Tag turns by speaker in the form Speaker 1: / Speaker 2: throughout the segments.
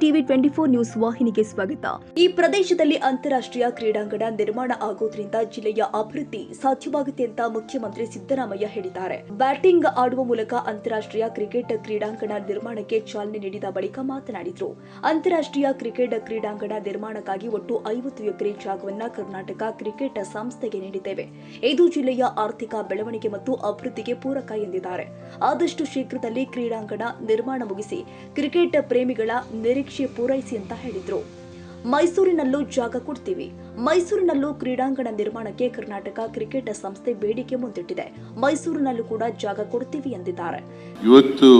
Speaker 1: TV twenty four news ವಾಹಿನಿಗೆ ಸ್ವಾಗತ. ಈ ಪ್ರದೇಶದಲ್ಲಿ ಅಂತಾರಾಷ್ಟ್ರೀಯ ಕ್ರೀಡಾಂಗಣ ನಿರ್ಮಾಣ ಆಗೋದ್ರಿಂದ ಜಿಲ್ಲೆಯ ಅಭಿವೃದ್ಧಿ ಸಾಧ್ಯವಾಗುತ್ತೆ ಅಂತ ಮುಖ್ಯಮಂತ್ರಿ ಸಿದ್ದರಾಮಯ್ಯ ಹೇಳಿದ್ದಾರೆ. ಬ್ಯಾಟಿಂಗ್ ಆಡುವ ಮೂಲಕ ಅಂತಾರಾಷ್ಟ್ರೀಯ ಕ್ರಿಕೆಟ್ ಕ್ರೀಡಾಂಗಣ ನಿರ್ಮಾಣಕ್ಕೆ ಚಾಲನೆ ನೀಡಿದ ಬಳಿಕ ಮಾತನಾಡಿದರು. ಅಂತಾರಾಷ್ಟ್ರೀಯ ಕ್ರಿಕೆಟ್ ಕ್ರೀಡಾಂಗಣ ನಿರ್ಮಾಣಕ್ಕಾಗಿ ಒಟ್ಟು ಐವತ್ತು ಎಕರೆ ಜಾಗವನ್ನು ಕರ್ನಾಟಕ ಕ್ರಿಕೆಟ್ ಸಂಸ್ಥೆಗೆ ನೀಡಿದ್ದೇವೆ. ಇದು ಜಿಲ್ಲೆಯ ಆರ್ಥಿಕ ಬೆಳವಣಿಗೆ ಮತ್ತು ಅಭಿವೃದ್ಧಿಗೆ ಪೂರಕ ಎಂದಿದ್ದಾರೆ. ಆದಷ್ಟು ಶೀಘ್ರದಲ್ಲಿ ಕ್ರೀಡಾಂಗಣ ನಿರ್ಮಾಣ ಮುಗಿಸಿ ಕ್ರಿಕೆಟ್ ಪ್ರೇಮಿಗಳ ನಿರೀಕ್ಷೆ ಪೂರೈಸಿ ಅಂತ ಹೇಳಿದ್ರು. ಮೈಸೂರಿನಲ್ಲೂ ಜಾಗ ಕೊಡ್ತೀವಿ. ಮೈಸೂರಿನಲ್ಲೂ ಕ್ರೀಡಾಂಗಣ ನಿರ್ಮಾಣಕ್ಕೆ ಕರ್ನಾಟಕ ಕ್ರಿಕೆಟ್ ಸಂಸ್ಥೆ ಬೇಡಿಕೆ ಮುಂದಿಟ್ಟಿದೆ. ಮೈಸೂರಿನಲ್ಲೂ ಕೂಡ ಜಾಗ ಕೊಡ್ತೀವಿ ಎಂದಿದ್ದಾರೆ.
Speaker 2: ಇವತ್ತು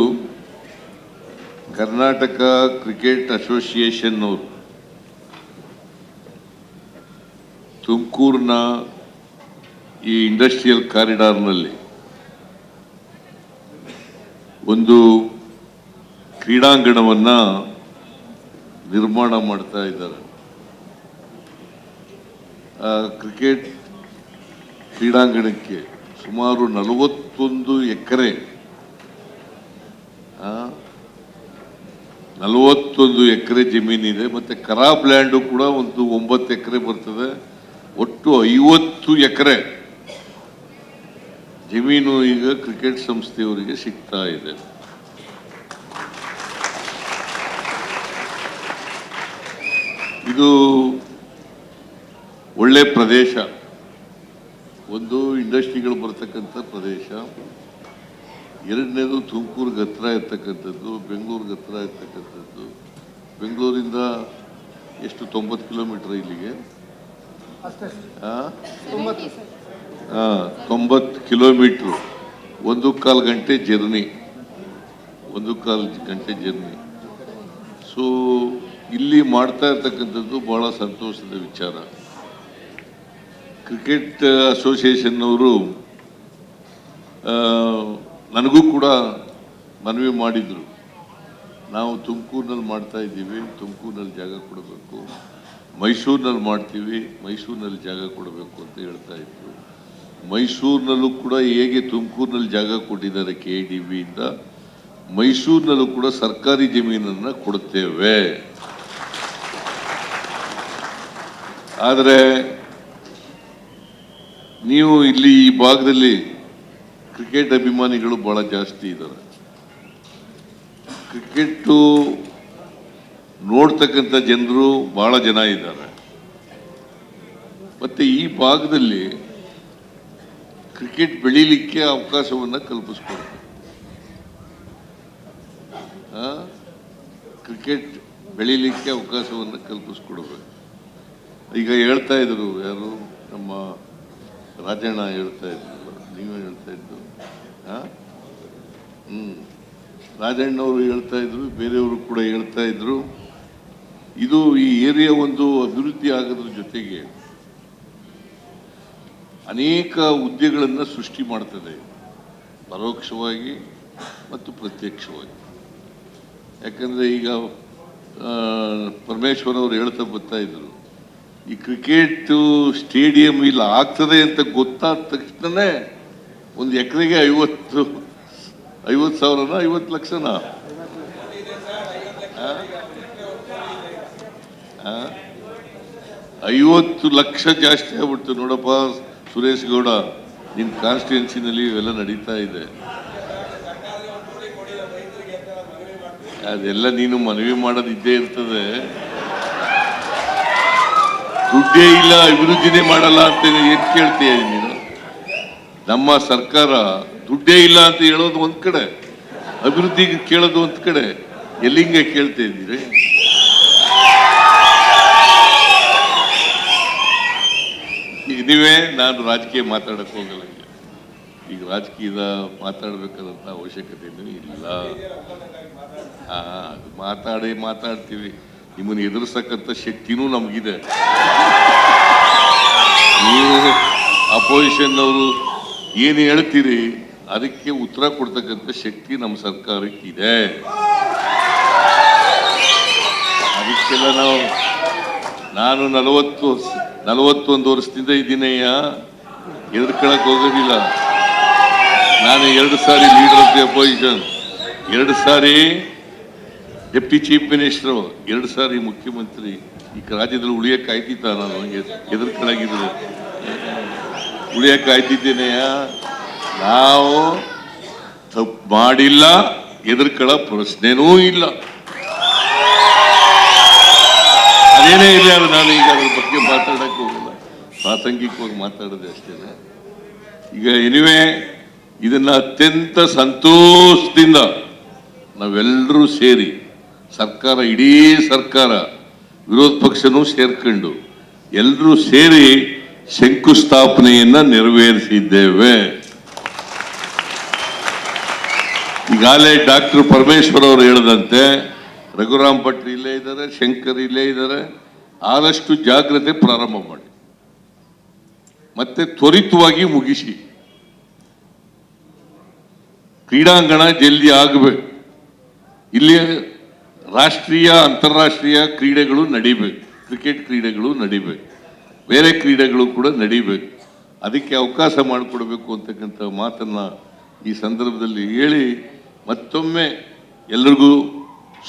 Speaker 2: ಕರ್ನಾಟಕ ಕ್ರಿಕೆಟ್ ಅಸೋಸಿಯೇಷನ್ ಅವರು ತುಮಕೂರಿನ ಈ ಇಂಡಸ್ಟ್ರಿಯಲ್ ಕಾರಿಡಾರ್ನಲ್ಲಿ ಒಂದು ಕ್ರೀಡಾಂಗಣವನ್ನ ನಿರ್ಮಾಣ ಮಾಡ್ತಾ ಇದ್ದಾರೆ. ಕ್ರಿಕೆಟ್ ಕ್ರೀಡಾಂಗಣಕ್ಕೆ ಸುಮಾರು ನಲವತ್ತೊಂದು ಎಕರೆ ನಲವತ್ತೊಂದು ಎಕರೆ ಜಮೀನಿದೆ ಮತ್ತೆ ಖರಾಬ್ ಲ್ಯಾಂಡು ಕೂಡ ಒಂದು ಒಂಬತ್ತು ಎಕರೆ ಬರ್ತದೆ. ಒಟ್ಟು ಐವತ್ತು ಎಕರೆ ಜಮೀನು ಈಗ ಕ್ರಿಕೆಟ್ ಸಂಸ್ಥೆಯವರಿಗೆ ಸಿಗ್ತಾ ಇದೆ. ಇದು ಒಳ್ಳೆ ಪ್ರದೇಶ. ಒಂದು ಇಂಡಸ್ಟ್ರಿಗಳು ಬರತಕ್ಕಂಥ ಪ್ರದೇಶ. ಎರಡನೇದು ತುಮಕೂರಿಗೆ ಹತ್ರ ಇರ್ತಕ್ಕಂಥದ್ದು ಬೆಂಗಳೂರಿಗೆ ಹತ್ರ ಇರ್ತಕ್ಕಂಥದ್ದು. ಬೆಂಗಳೂರಿಂದ ಎಷ್ಟು? ತೊಂಬತ್ತು ಕಿಲೋಮೀಟರ್ ಇಲ್ಲಿಗೆ. ಹಾಂ ತೊಂಬತ್ತು ಕಿಲೋಮೀಟ್ರು. ಒಂದು ಕಾಲು ಗಂಟೆ ಜರ್ನಿ. ಒಂದು ಕಾಲು ಗಂಟೆ ಜರ್ನಿ. ಸೊ ಇಲ್ಲಿ ಮಾಡ್ತಾ ಇರ್ತಕ್ಕಂಥದ್ದು ಬಹಳ ಸಂತೋಷದ ವಿಚಾರ. ಕ್ರಿಕೆಟ್ ಅಸೋಸಿಯೇಷನ್ನವರು ನನಗೂ ಕೂಡ ಮನವಿ ಮಾಡಿದರು. ನಾವು ತುಮಕೂರಿನಲ್ಲಿ ಮಾಡ್ತಾ ಇದ್ದೀವಿ, ತುಮಕೂರಿನಲ್ಲಿ ಜಾಗ ಕೊಡಬೇಕು. ಮೈಸೂರಿನಲ್ಲಿ ಮಾಡ್ತೀವಿ, ಮೈಸೂರಿನಲ್ಲಿ ಜಾಗ ಕೊಡಬೇಕು ಅಂತ ಹೇಳ್ತಾ ಇದ್ರು. ಮೈಸೂರಿನಲ್ಲೂ ಕೂಡ ಹೇಗೆ ತುಮಕೂರಿನಲ್ಲಿ ಜಾಗ ಕೊಟ್ಟಿದ್ದಾರೆ ಕೆ ಡಿ ಬಿಯಿಂದ ಮೈಸೂರಿನಲ್ಲೂ ಕೂಡ ಸರ್ಕಾರಿ ಜಮೀನನ್ನು ಕೊಡುತ್ತೇವೆ ಆದರೆ ನೀವು ಇಲ್ಲಿ ಈ ಭಾಗದಲ್ಲಿ ಕ್ರಿಕೆಟ್ ಅಭಿಮಾನಿಗಳು ಬಹಳ ಜಾಸ್ತಿ ಇದ್ದಾರೆ. ಕ್ರಿಕೆಟು ನೋಡ್ತಕ್ಕಂಥ ಜನರು ಬಹಳ ಜನ ಇದ್ದಾರೆ. ಮತ್ತು ಈ ಭಾಗದಲ್ಲಿ ಕ್ರಿಕೆಟ್ ಬೆಳೀಲಿಕ್ಕೆ ಅವಕಾಶವನ್ನ ಕಲ್ಪಿಸ್ಕೊಡ್ತಾರೆ? ಕ್ರಿಕೆಟ್ ಬೆಳೀಲಿಕ್ಕೆ ಅವಕಾಶವನ್ನು ಕಲ್ಪಿಸ್ಕೊಡ್ಬೇಕು. ಈಗ ಹೇಳ್ತಾ ಇದ್ರು ಯಾರು? ನಮ್ಮ ರಾಜಣ್ಣ ಹೇಳ್ತಾ ಇದ್ರು. ನೀವು ಹೇಳ್ತಾ ಇದ್ದು. ಹ್ಞೂ ರಾಜಣ್ಣವರು ಹೇಳ್ತಾ ಇದ್ರು, ಬೇರೆಯವರು ಕೂಡ ಹೇಳ್ತಾ ಇದ್ರು. ಇದು ಈ ಏರಿಯಾ ಒಂದು ಅಭಿವೃದ್ಧಿ ಆಗೋದ್ರ ಜೊತೆಗೆ ಅನೇಕ ಹುದ್ದೆಗಳನ್ನು ಸೃಷ್ಟಿ ಮಾಡ್ತದೆ. ಪರೋಕ್ಷವಾಗಿ ಮತ್ತು ಪ್ರತ್ಯಕ್ಷವಾಗಿ. ಯಾಕಂದ್ರೆ ಈಗ ಪರಮೇಶ್ವರ ಪರಮೇಶ್ವರ್ ಅವರು ಹೇಳ್ತಾ ಬರ್ತಾ ಇದ್ರು. ಈ ಕ್ರಿಕೆಟ್ ಸ್ಟೇಡಿಯಂ ಇಲ್ಲ, ಆಗ್ತದೆ ಅಂತ ಗೊತ್ತಾದ ತಕ್ಷಣನೇ ಒಂದು ಎಕರೆಗೆ ಐವತ್ತು ಐವತ್ತು ಸಾವಿರನ, ಐವತ್ತು ಲಕ್ಷನ? ಐವತ್ತು ಲಕ್ಷ ಜಾಸ್ತಿ ಆಗ್ಬಿಡ್ತು. ನೋಡಪ್ಪ, ಸುರೇಶ್ ಗೌಡ ನಿಮ್ಮ ಕಾನ್ಸ್ಟಿಟ್ಯೂನ್ಸಿನಲ್ಲಿ ಇವೆಲ್ಲ ನಡೀತಾ ಇದೆ. ಅದೆಲ್ಲ ನೀನು ಮನವಿ ಮಾಡೋದು ಇದ್ದೇ ಇರ್ತದೆ. ದುಡ್ಡೇ ಇಲ್ಲ, ಅಭಿವೃದ್ಧಿನೇ ಮಾಡಲ್ಲ ಅಂತ ಏನು ಕೇಳ್ತೀಯ ನೀನು? ನಮ್ಮ ಸರ್ಕಾರ ದುಡ್ಡೇ ಇಲ್ಲ ಅಂತ ಹೇಳೋದು ಒಂದ್ ಕಡೆ, ಅಭಿವೃದ್ಧಿಗೆ ಕೇಳೋದು ಒಂದ್ ಕಡೆ. ಎಲ್ಲಿಂಗೆ ಕೇಳ್ತಾ ಇದ್ದೀರಿ ಈಗ ನೀವೇ, ನಾನು ರಾಜಕೀಯ ಮಾತಾಡಕ್ ಹೋಗಲ್ಲ ಈಗ. ರಾಜಕೀಯದ ಮಾತಾಡ್ಬೇಕಾದಂತ ಅವಶ್ಯಕತೆ ಇಲ್ಲ. ಮಾತಾಡಿ ಮಾತಾಡ್ತೀವಿ. ನಿಮ್ಮನ್ನು ಎದುರಿಸಕ್ಕಂತ ಶಕ್ತಿನೂ ನಮಗಿದೆ. ನೀವು ಅಪೋಸಿಷನ್ ಅವರು ಏನು ಹೇಳ್ತೀರಿ? ಅದಕ್ಕೆ ಉತ್ತರ ಕೊಡ್ತಕ್ಕಂಥ ಶಕ್ತಿ ನಮ್ಮ ಸರ್ಕಾರಕ್ಕೆ ಇದೆ ಅದಕ್ಕೆಲ್ಲ ನಾವು, ನಾನು ನಲವತ್ತು ನಲವತ್ತೊಂದು ವರ್ಷದಿಂದ ಇದ್ದೀನಯ್ಯ ಎದುರ್ಕೊಳಕ್ಕೆ ಹೋಗೋದಿಲ್ಲ. ನಾನು ಎರಡು ಸಾರಿ ಲೀಡರ್ ಆಫ್ ದಿ ಅಪೋಸಿಷನ್. ಎರಡು ಸಾರಿ ಡೆಪ್ಟಿ ಚೀಫ್ ಮಿನಿಸ್ಟರ್ ಎರಡು ಸಾರಿ ಮುಖ್ಯಮಂತ್ರಿ, ಈ ರಾಜ್ಯದಲ್ಲಿ ಉಳಿಯಕ್ಕೆ ಆಯ್ತಿತ್ತ ನಾನು? ಎದುರ್ಕಲಾಗಿದ್ರು ಉಳಿಯಕ್ಕೆ ಆಯ್ತಿದ್ದೇನೆಯ ನಾವು ತಪ್ಪು ಮಾಡಿಲ್ಲ ಎದುರ್ಕೊಳ್ಳೋ ಪ್ರಶ್ನೆನೂ ಇಲ್ಲ. ಅದೇನೇ ಇಲ್ಲ ನಾನು ಈಗ ಅದ್ರ ಬಗ್ಗೆ ಮಾತಾಡಕ್ಕೆ ಹೋಗಲ್ಲ. ಪ್ರಾಸಂಗಿಕವಾಗಿ ಮಾತಾಡೋದು ಅಷ್ಟೇ ಈಗ ಎನಿವೆ ಇದನ್ನು ಅತ್ಯಂತ ಸಂತೋಷದಿಂದ ನಾವೆಲ್ಲರೂ ಸೇರಿ ಸರ್ಕಾರ, ಇಡೀ ಸರ್ಕಾರ ವಿರೋಧ ಪಕ್ಷನೂ ಸೇರ್ಕೊಂಡು ಎಲ್ಲರೂ ಸೇರಿ ಶಂಕುಸ್ಥಾಪನೆಯನ್ನ ನೆರವೇರಿಸಿದ್ದೇವೆ. ಈಗಾಗಲೇ ಡಾಕ್ಟರ್ ಪರಮೇಶ್ವರ್ ಅವರು ಹೇಳದಂತೆ, ರಘುರಾಮ್ ಭಟ್ ಇಲ್ಲೇ ಇದ್ದಾರೆ, ಶಂಕರ್ ಇಲ್ಲೇ ಇದ್ದಾರೆ, ಆದಷ್ಟು ಜಾಗ್ರತೆ ಪ್ರಾರಂಭ ಮಾಡಿ. ಮತ್ತೆ ತ್ವರಿತವಾಗಿ ಮುಗಿಸಿ. ಕ್ರೀಡಾಂಗಣ ಜಲ್ದಿ ಆಗಬೇಕು. ಇಲ್ಲಿ ರಾಷ್ಟ್ರೀಯ, ಅಂತಾರಾಷ್ಟ್ರೀಯ ಕ್ರೀಡೆಗಳು ನಡಿಬೇಕು. ಕ್ರಿಕೆಟ್ ಕ್ರೀಡೆಗಳು ನಡಿಬೇಕು. ಬೇರೆ ಕ್ರೀಡೆಗಳು ಕೂಡ ನಡಿಬೇಕು. ಅದಕ್ಕೆ ಅವಕಾಶ ಮಾಡಿಕೊಡ್ಬೇಕು ಅಂತಕ್ಕಂಥ ಮಾತನ್ನು ಈ ಸಂದರ್ಭದಲ್ಲಿ ಹೇಳಿ ಮತ್ತೊಮ್ಮೆ ಎಲ್ರಿಗೂ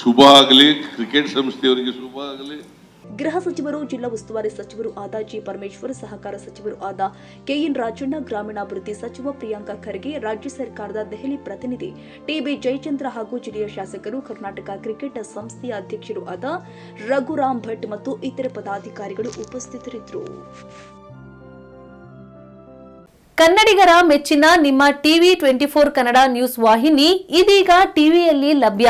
Speaker 2: ಶುಭ ಆಗಲಿ, ಕ್ರಿಕೆಟ್ ಸಂಸ್ಥೆಯವರಿಗೆ ಶುಭ ಆಗಲಿ.
Speaker 1: ಗೃಹ ಸಚಿವರು, ಜಿಲ್ಲಾ ಉಸ್ತುವಾರಿ ಸಚಿವರು ಆದ ಜಿ ಪರಮೇಶ್ವರ್, ಸಹಕಾರ ಸಚಿವರು ಆದ ಕೆಎನ್ ರಾಜಣ್ಣ, ಗ್ರಾಮೀಣಾಭಿವೃದ್ಧಿ ಸಚಿವ ಪ್ರಿಯಾಂಕ ಖರ್ಗೆ, ರಾಜ್ಯ ಸರ್ಕಾರದ ದೆಹಲಿ ಪ್ರತಿನಿಧಿ ಟಿಬಿ ಜಯಚಂದ್ರ ಹಾಗೂ ಜಿಲ್ಲೆಯ ಶಾಸಕರು, ಕರ್ನಾಟಕ ಕ್ರಿಕೆಟ್ ಸಂಸ್ಥೆಯ ಅಧ್ಯಕ್ಷರು ಆದ ರಘುರಾಮ್ ಭಟ್ ಮತ್ತು ಇತರೆ ಪದಾಧಿಕಾರಿಗಳು ಉಪಸ್ಥಿತರಿದ್ದರು.
Speaker 3: ಕನ್ನಡಿಗರ ಮೆಚ್ಚಿನ ನಿಮ್ಮ TV twenty four Kannada news ವಾಹಿನಿ ಇದೀಗ ಟಿವಿಯಲ್ಲಿ ಲಭ್ಯ.